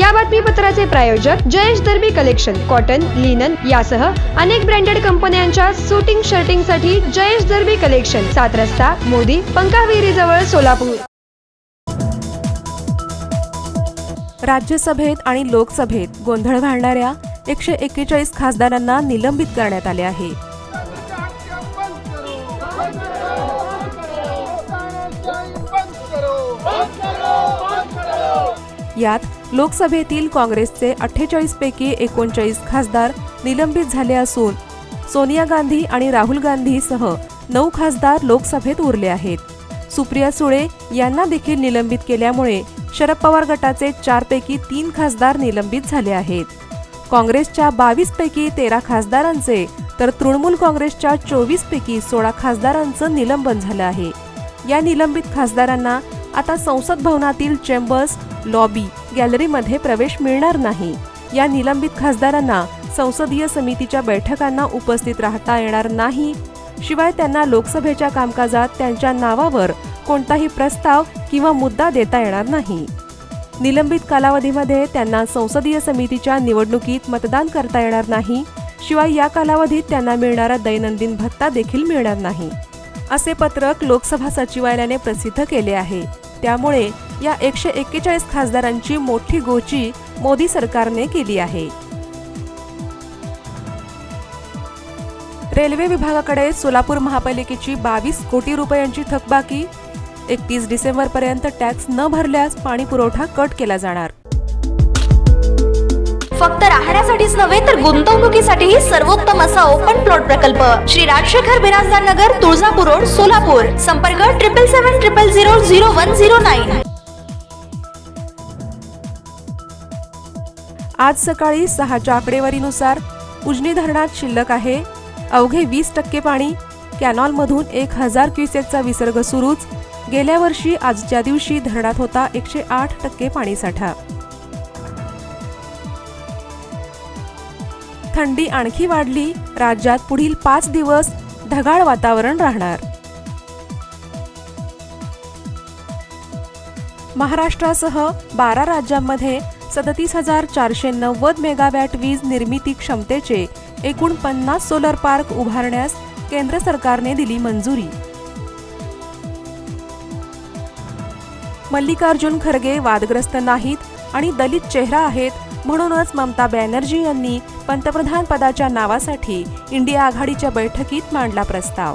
या बातमीपत्राचे प्रायोजक Jayesh Darbi collection cotton linen यासह अनेक ब्रँडेड कंपन्यांच्या सुटिंग शर्टिंगसाठी जयेश दर्बी कलेक्शन सात रस्ता मोदी पंकाविहिरीजवळ सोलापूर. राज्यसभेत आणि लोकसभेत गोंधळ घालणाऱ्या एकशे एक्केचाळीस खासदारांना निलंबित करण्यात आले आहे. यात लोकसभेतील काँग्रेसचे अठ्ठेचाळीस पैकी एकोणचाळीस खासदार निलंबित झाले असून सोनिया गांधी आणि राहुल गांधीसह नऊ खासदार लोकसभेत उरले आहेत. सुप्रिया सुळे यांना देखील निलंबित केल्यामुळे शरद पवार गटाचे चारपैकी तीन खासदार निलंबित झाले आहेत. काँग्रेसच्या बावीसपैकी तेरा खासदारांचे तर तृणमूल काँग्रेसच्या चोवीस पैकी सोळा खासदारांचं निलंबन झालं आहे. या निलंबित खासदारांना आता संसद भवनातील चेंबर्स लॉबी गॅलरीमध्ये प्रवेश मिळणार नाही. या निलंबित खासदारांना संसदीय समितीच्या बैठकांना उपस्थित राहता येणार नाही. शिवाय त्यांना लोकसभेच्या कामकाजात त्यांच्या नावावर कोणताही प्रस्ताव किंवा मुद्दा देता येणार नाही. निलंबित कालावधीमध्ये त्यांना संसदीय समितीच्या निवडणुकीत मतदान करता येणार नाही. शिवाय या कालावधीत त्यांना मिळणारा दैनंदिन भत्ता देखील मिळणार नाही. असे पत्रक लोकसभा सचिवालयाने प्रसिद्ध केले आहे. त्यामुळे या एकशे एक्केचाळीस खासदारांची मोठी गोची मोदी सरकारने केली आहे. रेल्वे विभागाकडे सोलापूर महापालिकेची बावीस कोटी रुपयांची थकबाकी एकतीस डिसेंबरपर्यंत टॅक्स न भरल्यास पाणी पुरवठा कट केला जाणार. फक्त राहण्यासाठीच नव्हे तर गुंतवणुकीसाठीही सर्वोत्तम असा ओपन प्लॉट प्रकल्प. श्री राजशेखर बिराजदार नगर तुळजापूर रोड सोलापूर. संपर्क triple seven triple zero zero one zero nine आज सकाळी सहाच्या आकडेवारीनुसार उजनी धरणात शिल्लक आहे. अवघे वीस टक्के पाणी कॅनॉलमधून एक हजार क्युसेकचा विसर्ग सुरूच. गेल्या वर्षी आजच्या दिवशी धरणात होता एकशे आठ टक्के पाणीसाठा. थंडी आणखी वाढली राज्यात पुढील पाच दिवस ढगाळ वातावरण राहणार. महाराष्ट्रासह बारा राज्यांमध्ये सदतीस हजार चारशे नव्वद मेगावॅट वीज निर्मिती क्षमतेचे एकूण पन्नास सोलर पार्क उभारण्यास केंद्र सरकारने दिली मंजुरी. मल्लिकार्जुन खरगे वादग्रस्त नाहीत आणि दलित चेहरा आहेत म्हणूनच ममता बॅनर्जी यांनी पंतप्रधान पदाच्या नावासाठी इंडिया आघाडीच्या बैठकीत मांडला प्रस्ताव.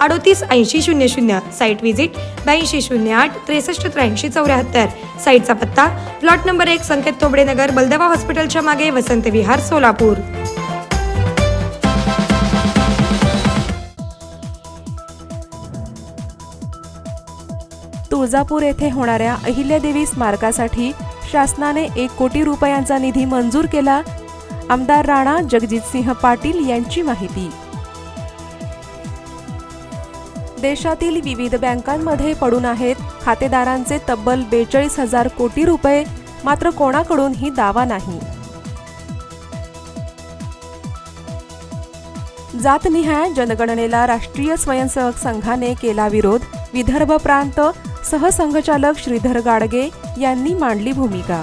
अडोतीस ऐंशी शून्य शून्य साईट व्हिजिट ब्याऐंशी शून्य आठ त्रेसष्ट त्र्याऐंशी चौऱ्याहत्तर. साईटचा पत्ता प्लॉट नंबर एक संकेत तोबडेनगर नगर बलदवा हॉस्पिटलच्या मागे वसंत विहार सोलापूर. तुळजापूर येथे होणाऱ्या अहिल्यादेवी स्मारकासाठी शासनाने एक कोटी रुपयांचा निधी मंजूर केला? आमदार राणा जगजितसिंह पाटील यांची माहिती. देशातील विविध बँकांमध्ये पडून आहेत. खातेदारांचे तब्बल बेचाळीस हजार कोटी रुपये मात्र कोणाकडूनही दावा नाही. जातनिहाय जनगणनेला राष्ट्रीय स्वयंसेवक संघाने केला विरोध. विदर्भ प्रांत सहसंघचालक श्रीधर गाडगे यांनी मांडली भूमिका.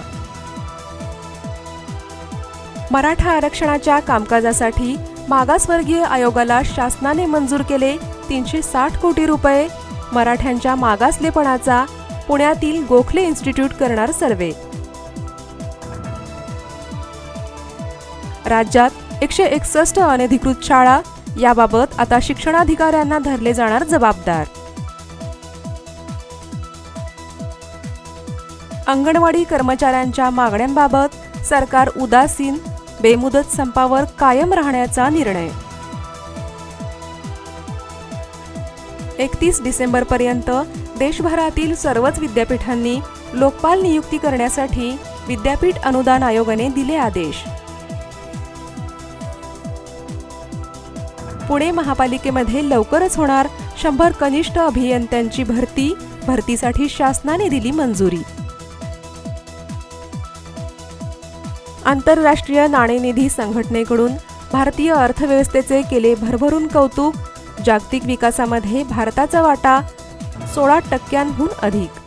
मराठा आरक्षणाच्या कामकाजासाठी मागासवर्गीय आयोगाला शासनाने मंजूर केले तीनशे साठ कोटी रुपये. मराठ्यांच्या मागासलेपणाचा पुण्यातील गोखले इन्स्टिट्यूट करणार सर्वे. राज्यात एकशे एकसष्ट अनधिकृत शाळा याबाबत आता शिक्षणाधिकाऱ्यांना धरले जाणार जबाबदार. अंगणवाडी कर्मचाऱ्यांच्या मागण्यांबाबत सरकार उदासीन बेमुदत संपावर कायम राहण्याचा निर्णय. एकतीस डिसेंबरपर्यंत देशभरातील सर्वच विद्यापीठांनी लोकपाल नियुक्ती करण्यासाठी विद्यापीठ अनुदान आयोगाने दिले आदेश. पुणे महापालिकेमध्ये लवकरच होणार शंभर कनिष्ठ अभियंत्यांची भरती भरतीसाठी शासनाने दिली मंजुरी. आंतरराष्ट्रीय नाणेनिधी संघटनेकडून भारतीय अर्थव्यवस्थेचे केले भरभरून कौतुक जागतिक विकासामध्ये भारताचा वाटा सोळा टक्क्यांहून अधिक.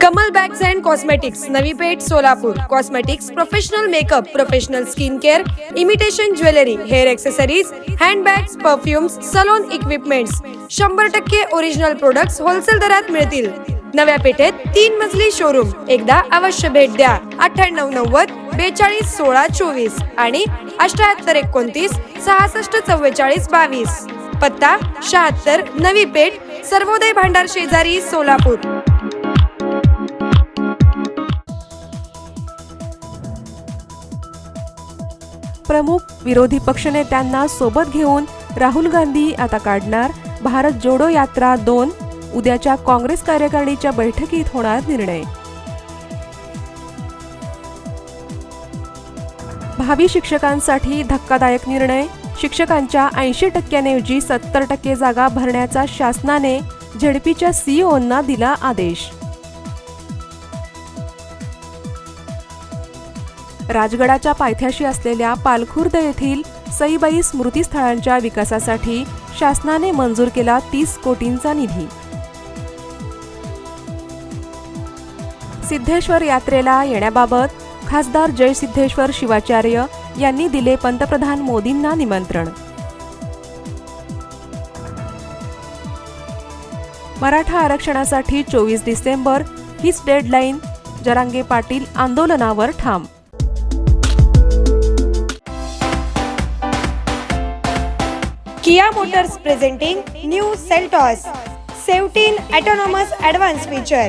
Kamal bags and cosmetics Navi Peth Solapur. Cosmetics professional makeup professional skin care imitation jewellery hair accessories handbags perfumes salon equipments शंभर टक्के ओरिजिनल प्रोडक्ट्स होलसेल दरात मिळतील. नव्या पेठेत तीन मजली शोरूम एकदा अवश्य भेट द्या. अठ्ठ्याण्णव नव्वद बेचाळीस सोळा चोवीस आणि अठ्याहत्तर एकोणतीस सहासष्ट चव्वेचाळीस बावीस. पत्ता शहात्तर नवी पेठ सर्वोदय भांडार शेजारी सोलापूर. प्रमुख विरोधी पक्षनेत्यांना सोबत घेऊन राहुल गांधी आता काढणार भारत जोडो यात्रा दोन उद्याच्या काँग्रेस कार्यकारिणीच्या बैठकीत होणार निर्णय. भावी शिक्षकांसाठी धक्कादायक निर्णय. शिक्षकांच्या ऐंशी टक्क्यांऐवजी सत्तर टक्के जागा भरण्याचा शासनाने झेडपीच्या सीईओंना दिला आदेश. राजगडाच्या पायथ्याशी असलेल्या पालखुर्द येथील सईबाई स्मृतीस्थळांच्या विकासासाठी शासनाने मंजूर केला तीस कोटींचा निधी. सिद्धेश्वर यात्रेला येण्याबाबत खासदार जयसिद्धेश्वर शिवाचार्य यांनी दिले पंतप्रधान मोदींना निमंत्रण. मराठा आरक्षणासाठी चोवीस डिसेंबर हीच डेडलाईन जरांगे पाटील आंदोलनावर ठाम. Kia Motors presenting new Seltos 17 autonomous advance feature.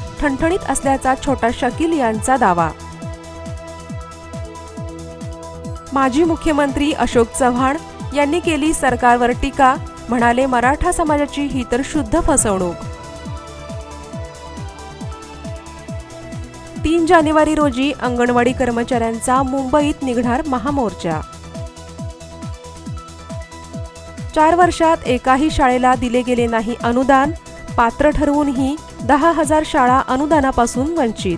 ठणठणीत असल्याचा छोटा शकील यांचा दावा. माजी मुख्यमंत्री अशोक चव्हाण यांनी केली सरकारवर टीका म्हणाले मराठा समाजाची ही तर शुद्ध फसवणूक. तीन जानेवारी रोजी अंगणवाडी कर्मचाऱ्यांचा मुंबईत निघणार महामोर्चा. चार वर्षात एकाही शाळेला दिले गेले नाही अनुदान पात्र ठरवूनही दहा हजार शाळा अनुदानापासून वंचित.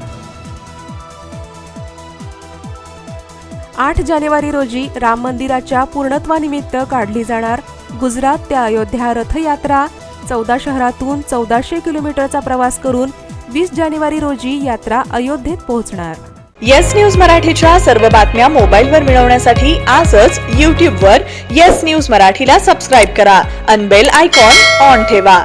आठ जानेवारी रोजी राम मंदिराच्या पूर्णत्वानिमित्त काढली जाणार गुजरात ते अयोध्या रथयात्रा. चौदा शहरातून चौदाशे किलोमीटरचा प्रवास करून वीस जानेवारी रोजी यात्रा अयोध्येत पोहोचणार. येस न्यूज मराठीच्या सर्व बातम्या मोबाईलवर मिळवण्यासाठी आजच यूट्यूबवर येस न्यूज मराठीला सबस्क्राईब करा. अनबेल आयकॉन ऑन ठेवा.